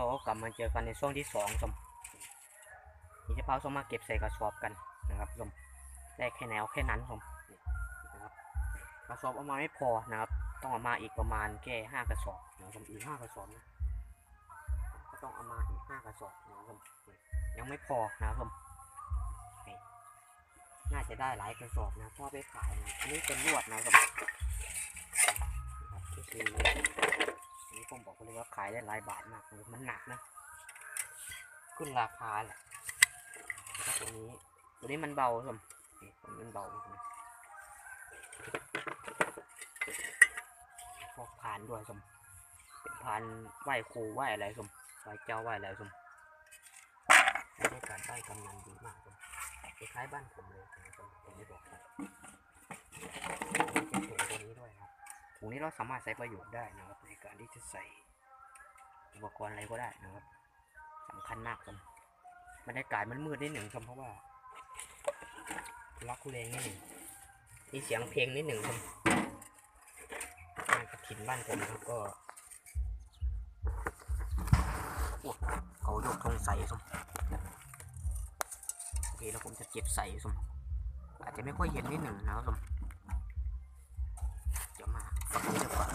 ยวกลับมาเจอกันในช่วงที่สองชมนี่จะพาชมมาเก็บใส่กระสอบกันนะครับชมได้แค่แนวแค่นั้นชมนะครับกระสอบเอามาไม่พอนะครับ ต้องเอามาอีกประมาณแค่ห้ากระสอบนะครับชมอีกห้ากระสอบนะก็ต้องเอามาอีกห้ากระสอบนะครับชมยังไม่พอนะครับชมน่าจะได้หลายกระสอบนะพราะเอไปขายนะอันนี้เป็นลวดนะครับชมนะครับ ว่าขายได้หลายบาทมากเลยมันหนักนะ ขึ้นราคาแหละตัวนี้ตัวนี้มันเบาสมนี่ตัวนี้มันเบาพวกพานด้วยสมเป็นพานไหวครูไหวอะไรสมไหวเจ้าไหวอะไรสมบรรยากาศใต้กำนันดีมากสมคล้ายบ้านผมเลยสมผมไม่บอกครับมีเป็นถุงตัวนี้ด้วยครับถุงนี้เราสามารถใช้ประโยชน์ได้นะครับในการที่จะใส่ อุปกรณ์อะไรก็ได้นะครับสำคัญมากครับบรรยากาศมันมืดนิดหนึ่งครับเพราะว่าทุลักทุเลงนิดหนึ่งมีเสียงเพลงนิดหนึ่งครับงานกระถินบ้านผมครับก็โอ้เขายกธงใส่สมโอเคแล้วผมจะเก็บใส่สมอาจจะไม่ค่อยเห็นนิดหนึ่งนะครับสมเดี๋ยวมาฝั่งนี้ดีกว่า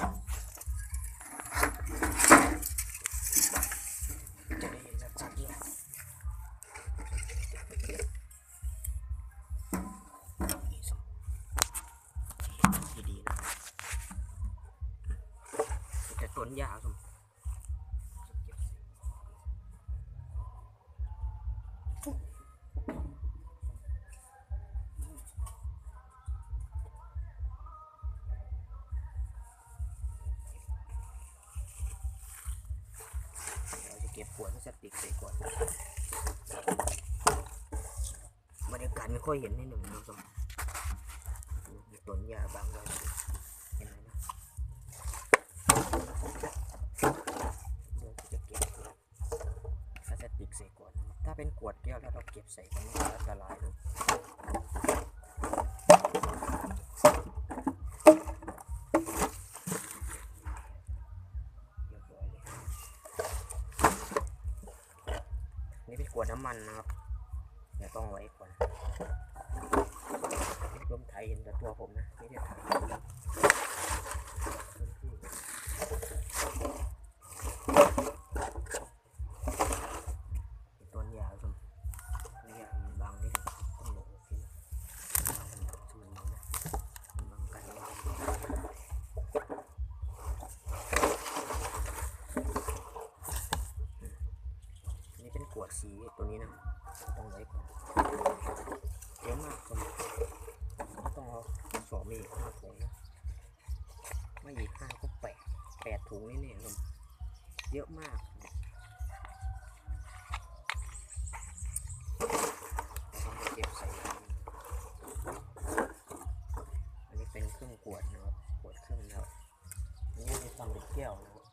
วดพลาสติกใส่ก่อนบรรยากาศไม่ค่อยเห็นนิดหนึ่งนะสมมีต้นยาบางไว้เห็นไหมนะเดี๋ยวจะเก็บพลาสติกใส่ก่อนถ้าเป็นขวดแก้วแล้วเราเก็บใส่กันนี่อันตรายเลย วดน้ำมันนะครับเนี่ยต้องไว้ก่อนลมไทยเห็นแต่ตัวผมนะไม่ได้ถ่ายพื้นที่ ต้นยาวสมต้นยาวมันบางนิดนึงต้องหลบที่บางมันบางสมันบางนะมันบางกันนะนี่เป็นกวดสีตัวนี้นะต้อ งไหนก่อนเยอะมากคนต้องเอาสองมีห้าถุงนะไม่หยิบห้าก็แปดแปดถุงนี่เนี่ยสมเยอะมาก ต้องเก็บใส่ถุงอันนี้เป็นเครื่องขวดนะครับ ขวดเครื่องแล้วอันนี้จะทำเป็นแก้วนะครับ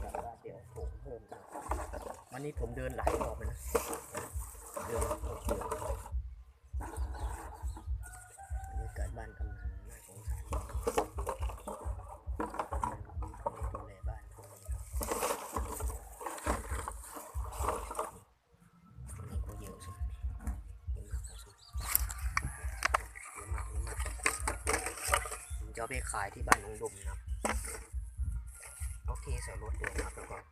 แบบว่าเดี๋ยวผมเพิ่มันนี้ผมเดินหลายรอบเลยนะเดือนหกเดือนบรรยากาศบ้านกำนันน่าสงสารดูแลบ้านพวกนี้ครับนี่ก็เยอะสุดเยอะมากสุดเยอะมากเยอะมากผมจะไปขายที่บ้านน้องดุมนะครับเอเทใส่รถเลยนครับแล้วก็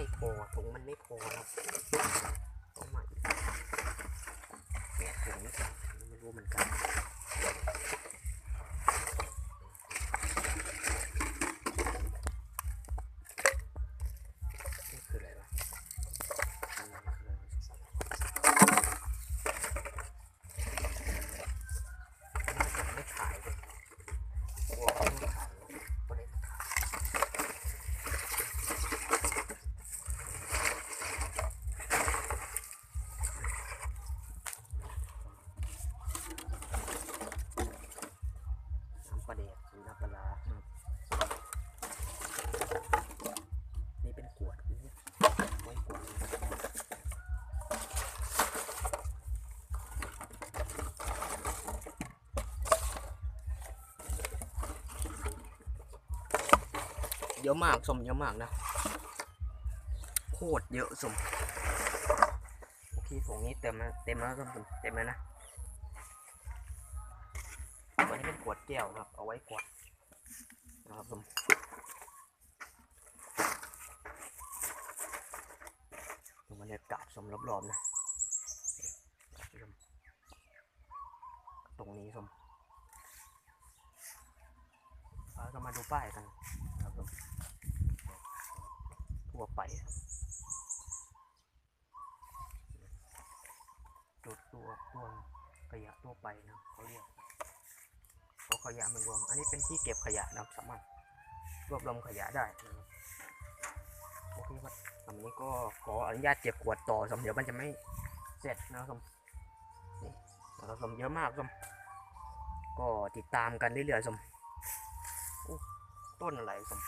ไม่พอถุงมันไม่พอครับต้องมาอีกแปดถุงนี่ก่อนไม่รู้เหมือนกัน ประเดกสูตรปลานี่เป็นขวดนี่ไว้ขวดเยอะมากสมเยอะมากนะโคตรเยอะสมโอเคถุงนี้เต็มแล้วเต็มแล้วสมเต็มแล้วนะ แก้วครับ เอาไว้กดนะครับสมดูบรรยากาศสมรอบๆนะตรงนี้สมเราจะมาดูป้ายกันครับผมทั่วไป จุดตัวรวมขยะทั่วไปนะเขาเรียก ขยะมารวม อันนี้เป็นที่เก็บขยะนะครับสามารถรวบรวมขยะได้นะครับโอเคครับสำนี้ก็ขออนุญาตเก็บขวดต่อสำเดี๋ยวมันจะไม่เสร็จนะครับนี่นะครับสมเยอะมากสมก็ติดตามกันเรื่อยๆสมต้นอะไรสม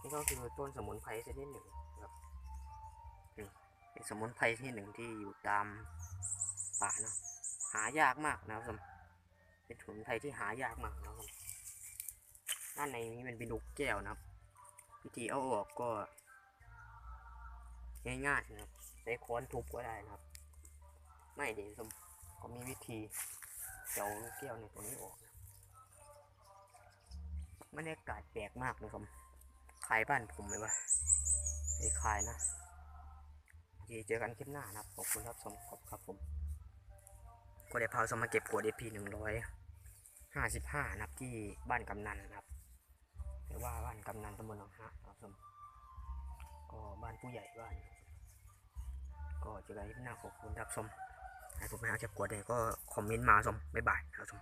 นี่ก็คือต้นสมุนไพรชนิดหนึ่งครับนี่เป็นสมุนไพรชนิดหนึ่งที่อยู่ตามป่านะหายากมากนะครับสม เป็นสมุนไพรที่หายากมากนะครับด้านในนี้เป็นเป็นลูกแก้วนะครับ วิธีเอาออกก็ ง่ายๆนะครับใช้ค้อนทุบก็ได้นะครับ ไม่เดี๋ยวสมก็มีวิธีเดี๋ยวลูกแก้วในตัวนี้ออกนะบรรยากาศแปลกมากนะครับคลายบ้านผมเลยวะไอ้คลายนะโอเคเจอกันคลิปหน้านะครับขอบคุณครับสมขอบครับผม ก็เด้พาสมมาเก็บขวดเอพีหนึ่งร้อยห้าสิบห้านะครับที่บ้านกำนันนะครับหรือว่าบ้านกำนันตำบลหนองฮะครับสมก็บ้านผู้ใหญ่บ้าน ก็เจอกันคลิปหน้าขอบคุณครับสมให้ผมไปเอาเก็บขวดเลยก็คอมเมนต์มาสมบ๊ายบายครับสม